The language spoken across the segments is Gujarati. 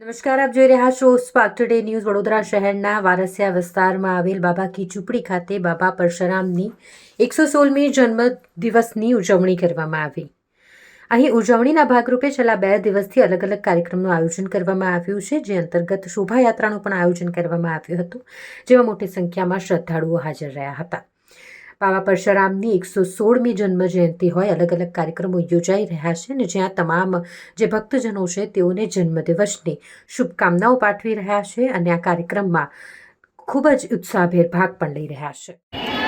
નમસ્કાર, આપ જોઈ રહ્યા છો સ્પાર્ક ટુડે ન્યૂઝ વડોદરા શહેરના વારસિયા વિસ્તારમાં આવેલ બાબા કી ઝૂંપડી ખાતે બાબા પરશુરામની એકસો સોળમી જન્મ દિવસની ઉજવણી કરવામાં આવી. અહીં ઉજવણીના ભાગરૂપે છેલ્લા બે દિવસથી અલગ અલગ કાર્યક્રમનું આયોજન કરવામાં આવ્યું છે, જે અંતર્ગત શોભાયાત્રાનું પણ આયોજન કરવામાં આવ્યું હતું, જેમાં મોટી સંખ્યામાં શ્રદ્ધાળુઓ હાજર રહ્યા હતા. બાબા પરશુરામની એકસો સોળમી જન્મજયંતિ હોય અલગ અલગ કાર્યક્રમો યોજાઈ રહ્યા છે અને જ્યાં તમામ જે ભક્તજનો છે તેઓને જન્મદિવસની શુભકામનાઓ પાઠવી રહ્યા છે અને આ કાર્યક્રમમાં ખૂબ જ ઉત્સાહભેર ભાગ પણ લઈ રહ્યા છે.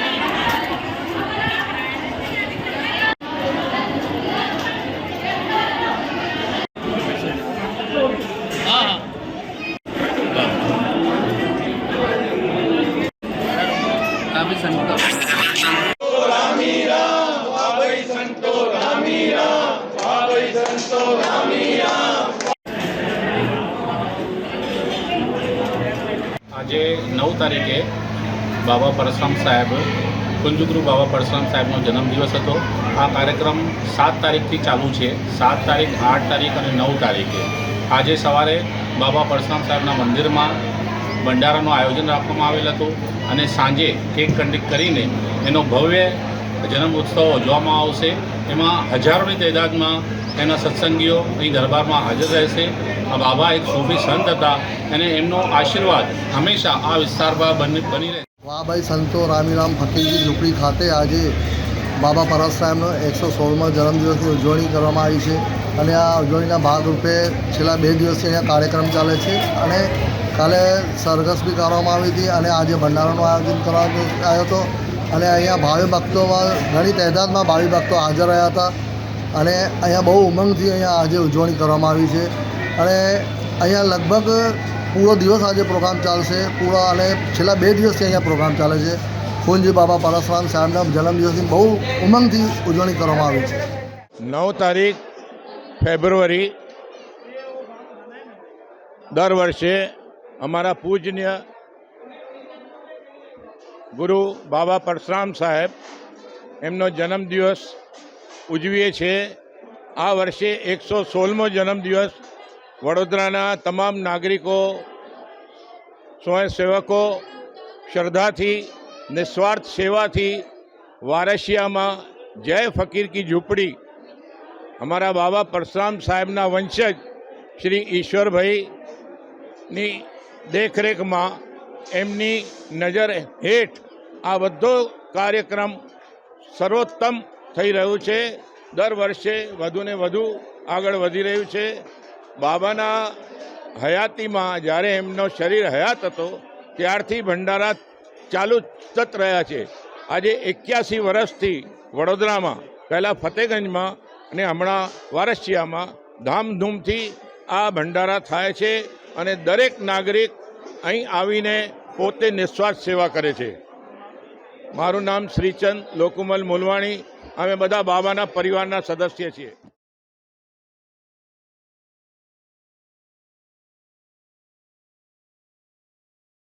તારીખે બાબા પરશુરામ સાહેબ, કુંજગુરુ બાબા પરશુરામ સાહેબનો જન્મદિવસ હતો. આ કાર્યક્રમ સાત તારીખથી ચાલુ છે. સાત તારીખ, આઠ તારીખ અને નવ તારીખે. આજે સવારે બાબા પરશુરામ સાહેબના મંદિરમાં ભંડારાનું આયોજન રાખવામાં આવેલ હતું અને સાંજે કેક કટિંગ કરીને એનો ભવ્ય જન્મ ઉત્સવ ઉજવવામાં આવશે. એમાં હજારોની તાદાદમાં એના સત્સંગીઓ અહીં દરબારમાં હાજર રહેશે. બાબા એક સૂફી સંત હતા અને એમનો આશીર્વાદ હંમેશા આ વિસ્તારમાં બની બની રહે. વાહભાઈ સંતો રામીરામ ફકીરજી ઝૂંપડી ખાતે આજે બાબા પરસ સાહેબનો એકસો સોળમો જન્મદિવસની ઉજવણી કરવામાં આવી છે અને આ ઉજવણીના ભાગરૂપે છેલ્લા બે દિવસથી અહીંયા કાર્યક્રમ ચાલે છે અને કાલે સરઘસ બી કરવામાં આવી હતી અને આજે ભંડારાનું આયોજન કરવામાં આવ્યો હતો. અને અહીંયા ભાવિ ભક્તોમાં ઘણી તાદાદમાં ભાવિ ભક્તો હાજર રહ્યા હતા અને અહીંયા બહુ ઉમંગથી અહીંયા આજે ઉજવણી કરવામાં આવી છે. અને અહીંયા લગભગ પૂરો દિવસ આજે પ્રોગ્રામ ચાલશે. પૂરો અને છેલ્લા બે દિવસથી અહીંયા પ્રોગ્રામ ચાલે છે. પૂંજી બાબા પરશુરામ સાહેબના જન્મદિવસની બહુ ઉમંગથી ઉજવણી કરવામાં આવી છે. નવ તારીખ ફેબ્રુઆરી. દર વર્ષે અમારા પૂજનીય ગુરુ બાબા પરશુરામ સાહેબ એમનો જન્મદિવસ ઉજવીએ છીએ. આ વર્ષે એકસો સોળમો જન્મદિવસ વડોદરાના તમામ નાગરિકો, સ્વયંસેવકો, શ્રદ્ધાથી નિસ્વાર્થ સેવાથી વારસિયામાં જય ફકીર કી ઝૂંપડી. અમારા બાબા પરશુરામ સાહેબના વંશજ શ્રી ઈશ્વરભાઈની દેખરેખમાં એમની નજર હેઠ આ બધો કાર્યક્રમ સર્વોત્તમ થઈ રહ્યું છે. દર વર્ષે વધુને વધુ આગળ વધી રહ્યું છે. બાબાના હયાતીમાં જ્યારે એમનો શરીર હયાત હતો, ત્યારથી ભંડારા ચાલુ સતત રહ્યા છે. આજે એક્યાસી વર્ષથી વડોદરામાં, પહેલાં ફતેગંજમાં અને હમણાં વારસિયામાં ધામધૂમથી આ ભંડારા થાય છે અને દરેક નાગરિક અહીં આવીને પોતે નિસ્વાર્થ સેવા કરે છે. મારું નામ શ્રીચંદ લોકુમલ મુલવાણી. અમે બધા બાબાના પરિવારના સદસ્ય છીએ.